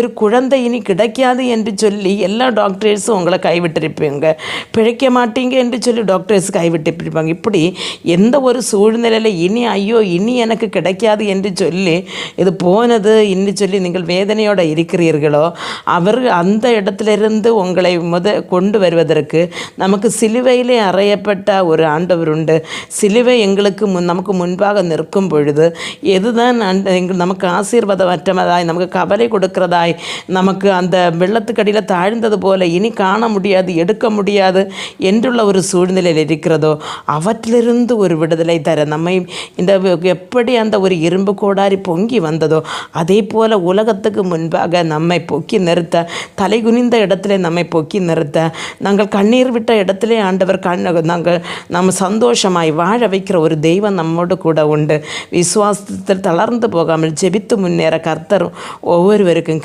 ஒரு குழந்தை இனி கிடைக்காது என்று சொல்லி எல்லா டாக்டர்ஸும் உங்களை கைவிட்டிருப்பீங்க. பிழைக்க மாட்டீங்க என்று சொல்லி டாக்டர்ஸ் கைவிட்டிருப்பாங்க. இப்படி எந்த ஒரு சூழ்நிலையில் இனி ஐயோ இனி எனக்கு கிடைக்காது என்று சொல்லி இது போனது என்று சொல்லி நீங்கள் வேதனையோடு இருக்கிறீர்களோ அவர் அந்த இடத்துலேருந்து உங்களை முத கொண்டு வருவதற்கு நமக்கு சிலுவையிலே அறையப்பட்ட ஒரு ஆண்டவர் உண்டு. சிலுவை எங்களுக்கு முன் நமக்கு முன்பாக நிற்கும் பொழுது எதுதான் நமக்கு ஆசீர்வாதமற்றமதாய் நமக்கு கவலை கொடுக்கிறதா தாய் நமக்கு அந்த வெள்ளத்துக்கடியில் தாழ்ந்தது போல இனி காண முடியாது எடுக்க முடியாது என்றுள்ள ஒரு சூழ்நிலையில் இருக்கிறதோ அவற்றிலிருந்து ஒரு விடுதலை தர நம்மை இந்த எப்படி அந்த ஒரு இரும்பு கோடாரி பொங்கி வந்ததோ அதே போல் உலகத்துக்கு முன்பாக நம்மை பொக்கி நிறுத்த தலை குனிந்த இடத்துல நம்மை பொக்கி நிறுத்த நாங்கள் கண்ணீர் விட்ட இடத்திலே ஆண்டவர் கண் நாங்கள் நம்ம சந்தோஷமாய் வாழ வைக்கிற ஒரு தெய்வம் நம்மோடு கூட உண்டு. விசுவாசத்தில் தளர்ந்து போகாமல் ஜெபித்து முன்னேற கர்த்தர் ஒவ்வொருவருக்கும்